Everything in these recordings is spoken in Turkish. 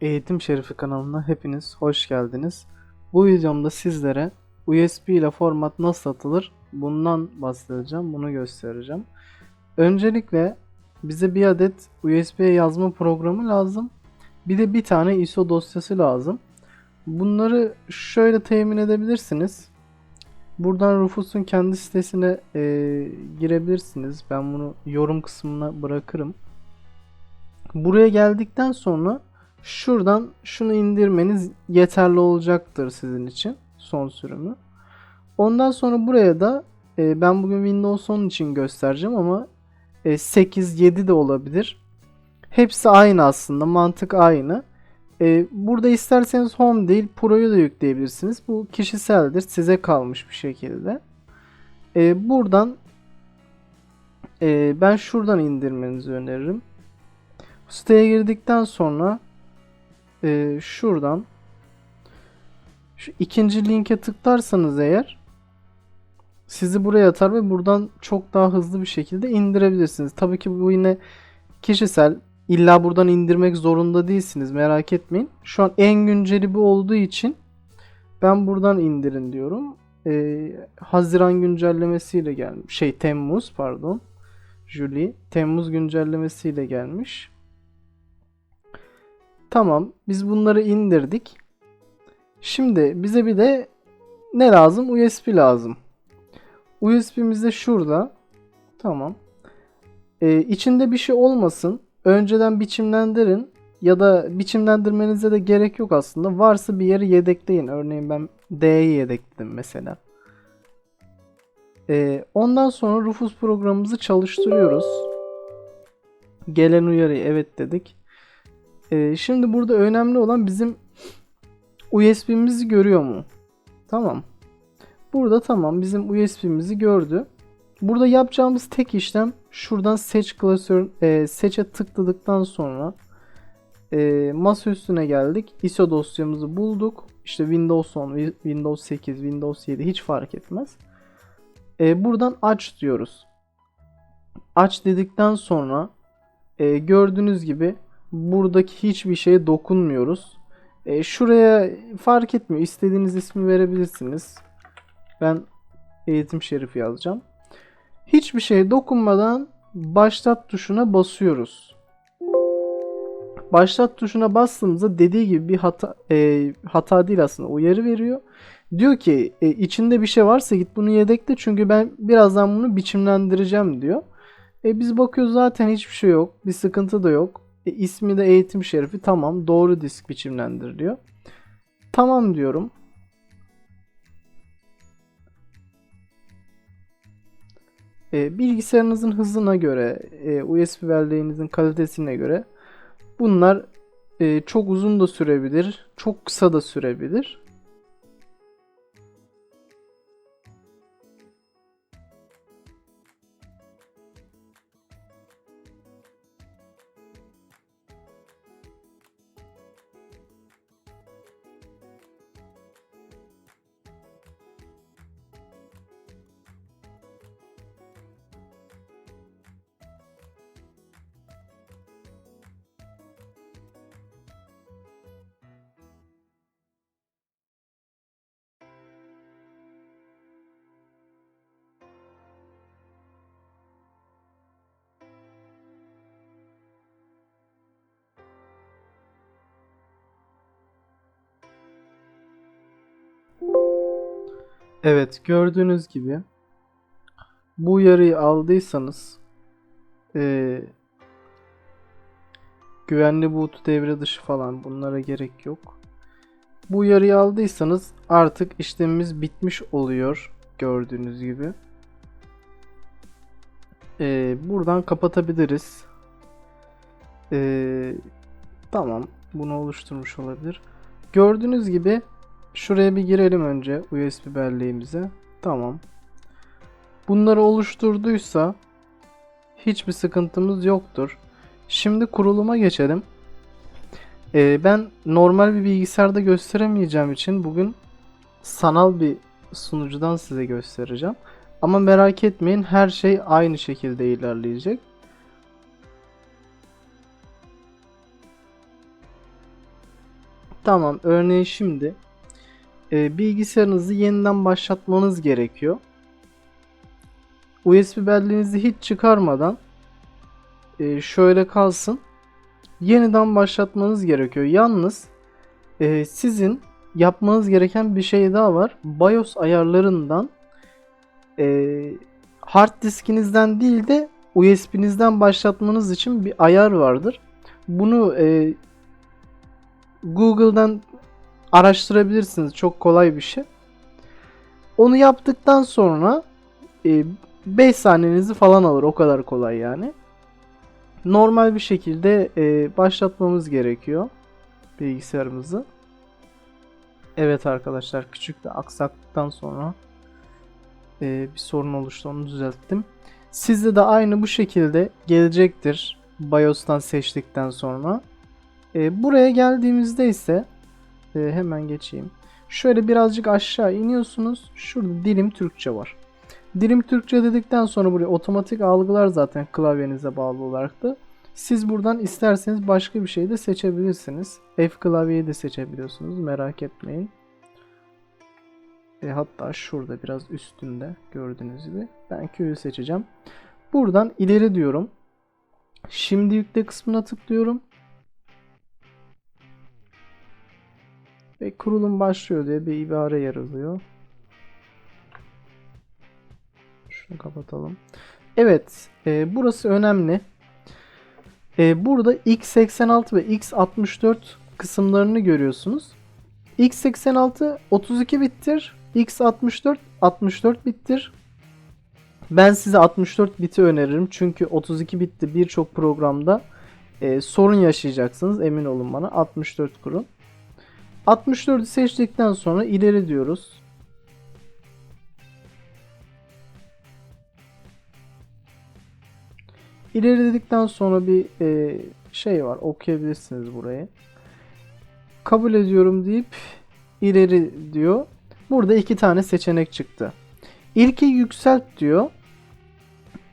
Eğitim Şerifi kanalına hepiniz hoş geldiniz. Bu videomda sizlere USB ile format nasıl atılır bundan bahsedeceğim, bunu göstereceğim. Öncelikle bize bir adet USB'ye yazma programı lazım. Bir de bir tane ISO dosyası lazım. Bunları şöyle temin edebilirsiniz. Buradan Rufus'un kendi sitesine e, girebilirsiniz. Ben bunu yorum kısmına bırakırım. Buraya geldikten sonra şuradan şunu indirmeniz yeterli olacaktır sizin için son sürümü. Ondan sonra buraya da e, ben bugün Windows 10 için göstereceğim ama e, 8 7 de olabilir. Hepsi aynı aslında. Mantık aynı. E, burada isterseniz Home değil Pro'yu da yükleyebilirsiniz. Bu kişiseldir. Size kalmış bir şekilde. E, buradan e, ben şuradan indirmenizi öneririm. Siteye girdikten sonra e, şuradan şu ikinci linke tıklarsanız eğer sizi buraya atar ve buradan çok daha hızlı bir şekilde indirebilirsiniz. Tabii ki bu yine kişisel. İlla buradan indirmek zorunda değilsiniz. Merak etmeyin. Şu an en günceli bu olduğu için ben buradan indirin diyorum. Ee, Haziran güncellemesiyle gelmiş. Şey Temmuz pardon. Julie. Temmuz güncellemesiyle gelmiş. Tamam. Biz bunları indirdik. Şimdi bize bir de ne lazım? USB lazım. USB'miz de şurada. Tamam. Ee, içinde bir şey olmasın. Önceden biçimlendirin. Ya da biçimlendirmenize de gerek yok aslında. Varsa bir yeri yedekleyin. Örneğin ben D'yi yedekledim mesela. Ee, ondan sonra Rufus programımızı çalıştırıyoruz. Gelen uyarıyı evet dedik. Ee, şimdi burada önemli olan bizim USB'mizi görüyor mu? Tamam. Burada tamam bizim USB'mizi gördü. Burada yapacağımız tek işlem şuradan seç klasör e, seçe tıkladıktan sonra e, masa üstüne geldik. ISO dosyamızı bulduk. İşte Windows 10, Windows 8, Windows 7 hiç fark etmez. E, buradan aç diyoruz. Aç dedikten sonra e, gördüğünüz gibi buradaki hiçbir şeye dokunmuyoruz. E, şuraya fark etmiyor. İstediğiniz ismi verebilirsiniz. Ben eğitim şerifi yazacağım. Hiçbir şeye dokunmadan başlat tuşuna basıyoruz. Başlat tuşuna bastığımızda dediği gibi bir hata e, hata değil aslında uyarı veriyor. Diyor ki e, içinde bir şey varsa git bunu yedekle çünkü ben birazdan bunu biçimlendireceğim diyor. E, biz bakıyoruz zaten hiçbir şey yok. Bir sıkıntı da yok. E, ismi de eğitim şerifi tamam doğru disk biçimlendiriliyor. Tamam diyorum. E, bilgisayarınızın hızına göre, e, USB belleğinizin kalitesine göre bunlar e, çok uzun da sürebilir, çok kısa da sürebilir. Evet gördüğünüz gibi bu uyarıyı aldıysanız eee, güvenli boot devre dışı falan bunlara gerek yok. Bu uyarıyı aldıysanız artık işlemimiz bitmiş oluyor gördüğünüz gibi. Eee, buradan kapatabiliriz. Eee, tamam bunu oluşturmuş olabilir. Gördüğünüz gibi Şuraya bir girelim önce USB belleğimize. Tamam. Bunları oluşturduysa hiçbir sıkıntımız yoktur. Şimdi kuruluma geçelim. Ee, ben normal bir bilgisayarda gösteremeyeceğim için bugün sanal bir sunucudan size göstereceğim. Ama merak etmeyin her şey aynı şekilde ilerleyecek. Tamam örneğin şimdi e, bilgisayarınızı yeniden başlatmanız gerekiyor. USB belleğinizi hiç çıkarmadan e, şöyle kalsın. Yeniden başlatmanız gerekiyor. Yalnız e, sizin yapmanız gereken bir şey daha var. BIOS ayarlarından e, hard diskinizden değil de USB'nizden başlatmanız için bir ayar vardır. Bunu e, Google'dan araştırabilirsiniz. Çok kolay bir şey. Onu yaptıktan sonra e, 5 saniyenizi falan alır. O kadar kolay yani. Normal bir şekilde e, başlatmamız gerekiyor bilgisayarımızı. Evet arkadaşlar küçük bir aksaklıktan sonra e, bir sorun oluştu onu düzelttim. Sizde de aynı bu şekilde gelecektir BIOS'tan seçtikten sonra. E, buraya geldiğimizde ise e, hemen geçeyim. Şöyle birazcık aşağı iniyorsunuz. Şurada dilim Türkçe var. Dilim Türkçe dedikten sonra buraya otomatik algılar zaten klavyenize bağlı olarak da. Siz buradan isterseniz başka bir şey de seçebilirsiniz. F klavyeyi de seçebiliyorsunuz. Merak etmeyin. E, hatta şurada biraz üstünde gördüğünüz gibi. Ben Q'yu seçeceğim. Buradan ileri diyorum. Şimdi yükle kısmına tıklıyorum. Ve kurulum başlıyor diye bir ibare yer alıyor. Şunu kapatalım. Evet, e, burası önemli. E, burada x86 ve x64 kısımlarını görüyorsunuz. x86 32 bittir, x64 64 bittir. Ben size 64 biti öneririm çünkü 32 bitti birçok programda e, sorun yaşayacaksınız emin olun bana 64 kurun. 64'ü seçtikten sonra ileri diyoruz. İleri dedikten sonra bir e, şey var okuyabilirsiniz burayı. Kabul ediyorum deyip ileri diyor. Burada iki tane seçenek çıktı. İlki yükselt diyor.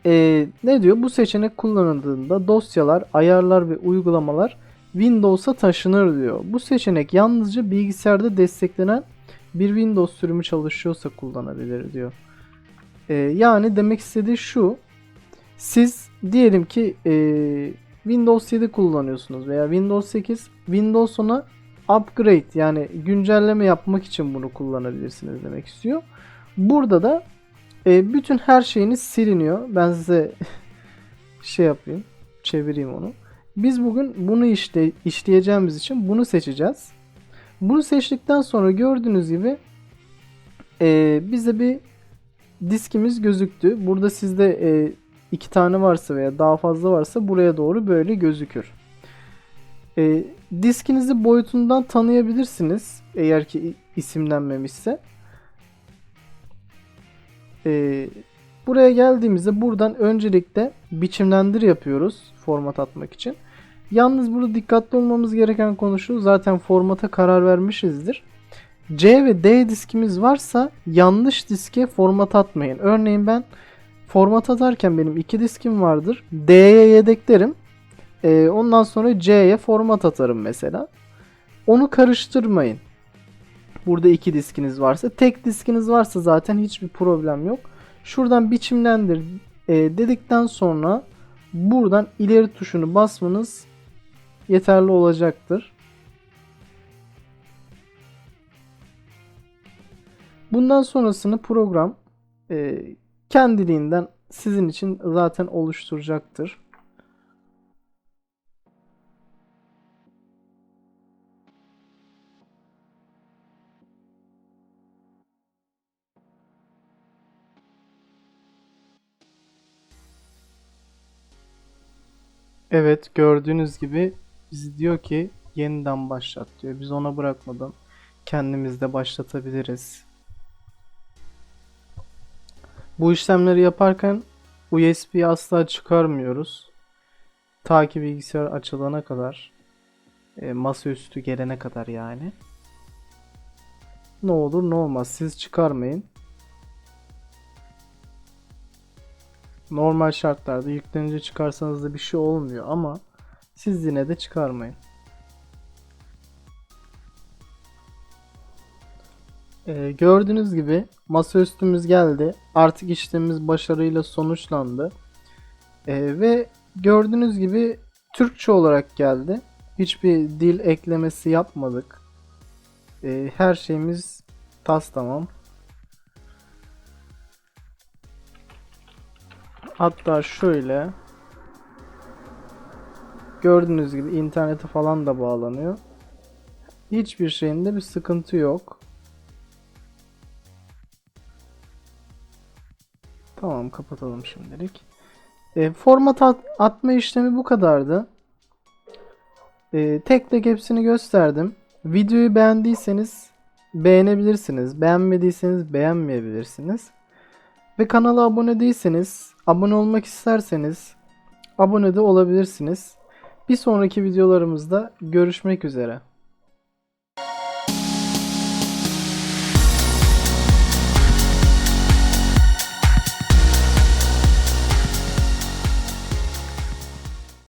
E, ne diyor? Bu seçenek kullanıldığında dosyalar, ayarlar ve uygulamalar Windows'a taşınır diyor. Bu seçenek yalnızca bilgisayarda desteklenen bir Windows sürümü çalışıyorsa kullanabilir diyor. E, yani demek istediği şu. Siz diyelim ki e, Windows 7 kullanıyorsunuz veya Windows 8 Windows 10'a upgrade yani güncelleme yapmak için bunu kullanabilirsiniz demek istiyor. Burada da e, bütün her şeyiniz siliniyor. Ben size şey yapayım, çevireyim onu. Biz bugün bunu işte işleyeceğimiz için bunu seçeceğiz. Bunu seçtikten sonra gördüğünüz gibi e, bize bir diskimiz gözüktü. Burada sizde e, iki tane varsa veya daha fazla varsa buraya doğru böyle gözükür. E, diskinizi boyutundan tanıyabilirsiniz eğer ki isimlenmemişse. E, buraya geldiğimizde buradan öncelikle biçimlendir yapıyoruz format atmak için. Yalnız burada dikkatli olmamız gereken konu şu. Zaten formata karar vermişizdir. C ve D diskimiz varsa yanlış diske format atmayın. Örneğin ben format atarken benim iki diskim vardır. D'ye yedeklerim. Ee, ondan sonra C'ye format atarım mesela. Onu karıştırmayın. Burada iki diskiniz varsa. Tek diskiniz varsa zaten hiçbir problem yok. Şuradan biçimlendir e, dedikten sonra buradan ileri tuşunu basmanız yeterli olacaktır. Bundan sonrasını program e, kendiliğinden sizin için zaten oluşturacaktır. Evet gördüğünüz gibi bizi diyor ki yeniden başlat diyor. Biz ona bırakmadan kendimiz de başlatabiliriz. Bu işlemleri yaparken USB'yi asla çıkarmıyoruz. Ta ki bilgisayar açılana kadar e, masaüstü gelene kadar yani. Ne olur ne olmaz siz çıkarmayın. Normal şartlarda yüklenince çıkarsanız da bir şey olmuyor ama siz yine de çıkarmayın. Ee, gördüğünüz gibi masaüstümüz geldi. Artık işlemimiz başarıyla sonuçlandı. Ee, ve gördüğünüz gibi Türkçe olarak geldi. Hiçbir dil eklemesi yapmadık. Ee, her şeyimiz tas tamam. Hatta şöyle gördüğünüz gibi internete falan da bağlanıyor. Hiçbir şeyinde bir sıkıntı yok. Tamam kapatalım şimdilik. E, format at- atma işlemi bu kadardı. E, tek tek hepsini gösterdim. Videoyu beğendiyseniz beğenebilirsiniz. Beğenmediyseniz beğenmeyebilirsiniz. Ve kanala abone değilseniz, abone olmak isterseniz abone de olabilirsiniz. Bir sonraki videolarımızda görüşmek üzere.